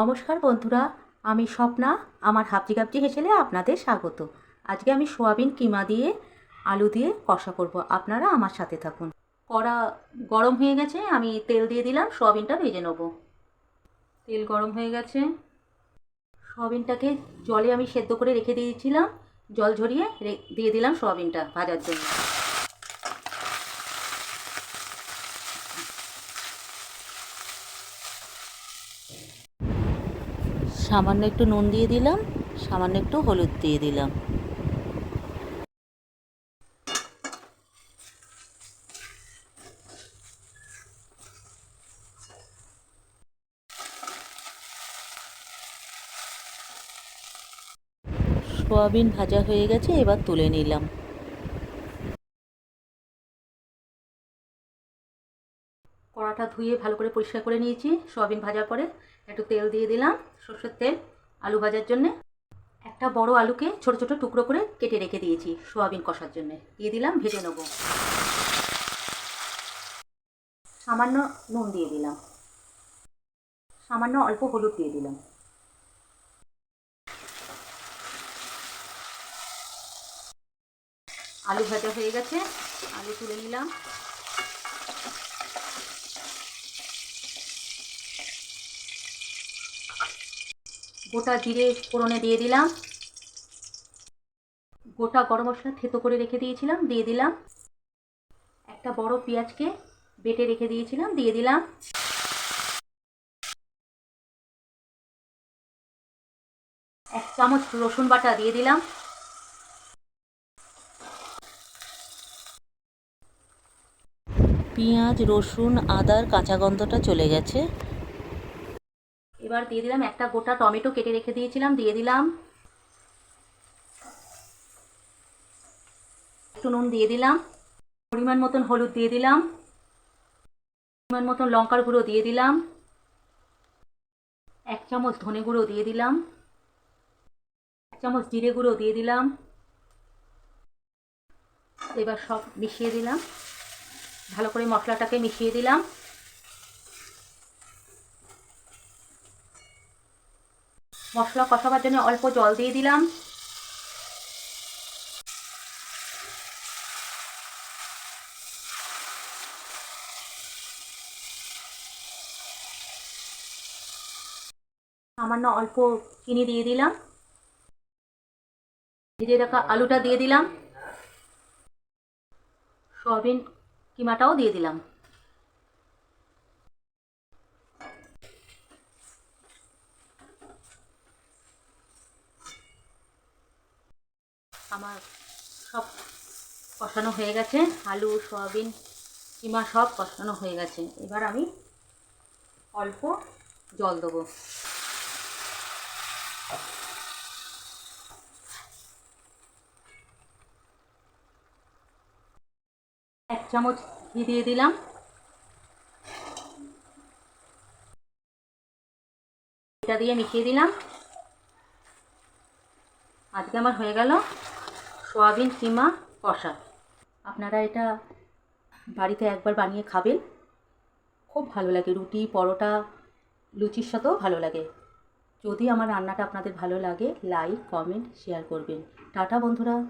নমস্কার বন্ধুরা, আমি স্বপ্না, আমার হাবজি গাবজি হেসেলে আপনাদের স্বাগত। আজকে আমি সোয়াবিন কিমা দিয়ে আলু দিয়ে কষা করব। আপনারা আমার সাথে থাকুন। কড়া গরম হয়ে গেছে, আমি তেল দিয়ে দিলাম, সোয়াবিনটা ভেজে নেব। তেল গরম হয়ে গেছে। সোয়াবিনটাকে জলে আমি সেদ্ধ করে রেখে দিয়েছিলাম। জল ঝরিয়ে দিয়ে দিলাম সোয়াবিনটা ভাজার জন্য। সামান্য একটু নুন দিয়ে দিলাম, সামান্য একটু হলুদ দিয়ে দিলাম। সোয়াবিন ভাজা হয়ে গেছে, এবার তুলে নিলাম। কড়াটা ধুয়ে ভালো করে পরিষ্কার করে নিয়েছি, সোয়াবিন ভাজার পরে। একটু তেল দিয়ে দিলাম সর্ষের তেল, আলু ভাজার জন্যে। একটা বড় আলুকে ছোট ছোট টুকরো করে কেটে রেখে দিয়েছি সোয়াবিন কষার জন্য। দিয়ে দিলাম ভেজে নেব। সামান্য নুন দিয়ে দিলাম। সামান্য অল্প হলুদ দিয়ে দিলাম। আলু ভাজা হয়ে গেছে। আলু তুলে নিলাম। গোটা জিরে ফোড়নে দিয়ে দিলাম। গোটা গরম মশলা থেতো করে রেখে দিয়েছিলাম, দিয়ে দিলাম। একটা বড় পেঁয়াজকে বেটে রেখে দিয়েছিলাম, দিয়ে দিলাম। এক চামচ রসুন বাটা দিয়ে দিলাম। পেঁয়াজ, রসুন, আদার কাঁচা গন্ধটা চলে গেছে। এবার দিয়ে দিলাম একটা গোটা টমেটো কেটে রেখে দিয়েছিলাম, দিয়ে দিলাম। একটু নুন দিয়ে দিলাম, পরিমাণ মতন হলুদ দিয়ে দিলাম, পরিমাণ মতন লঙ্কার গুঁড়ো দিয়ে দিলাম, এক চামচ ধনে গুঁড়ো দিয়ে দিলাম, এক চামচ জিরে গুঁড়ো দিয়ে দিলাম। এবার সব মিশিয়ে দিলাম, ভালো করে মশলাটাকে মিশিয়ে দিলাম। মশলা কষাবার জন্য অল্প জল দিয়ে দিলাম। সামান্য অল্প চিনি দিয়ে দিলাম। ভেজে রাখা আলুটা দিয়ে দিলাম। সয়াবিন কিমাটাও দিয়ে দিলাম। আমার সব কষানো হয়ে গেছে। আলু, সয়াবিন, কিমা সব কষানো হয়ে গেছে। এবার আমি অল্প জল দেবো। এক চামচ ঘি দিয়ে দিলাম। এটা দিয়ে মিশিয়ে দিলাম। আজকে আমার হয়ে গেল সোয়াবিন, কিমা, কষা। আপনারা এটা বাড়িতে একবার বানিয়ে খাবেন। খুব ভালো লাগে। রুটি, পরোটা, লুচির সাথেও ভালো লাগে। যদি আমার রান্নাটা আপনাদের ভালো লাগে লাইক কমেন্ট শেয়ার করবেন। টাটা, বন্ধুরা।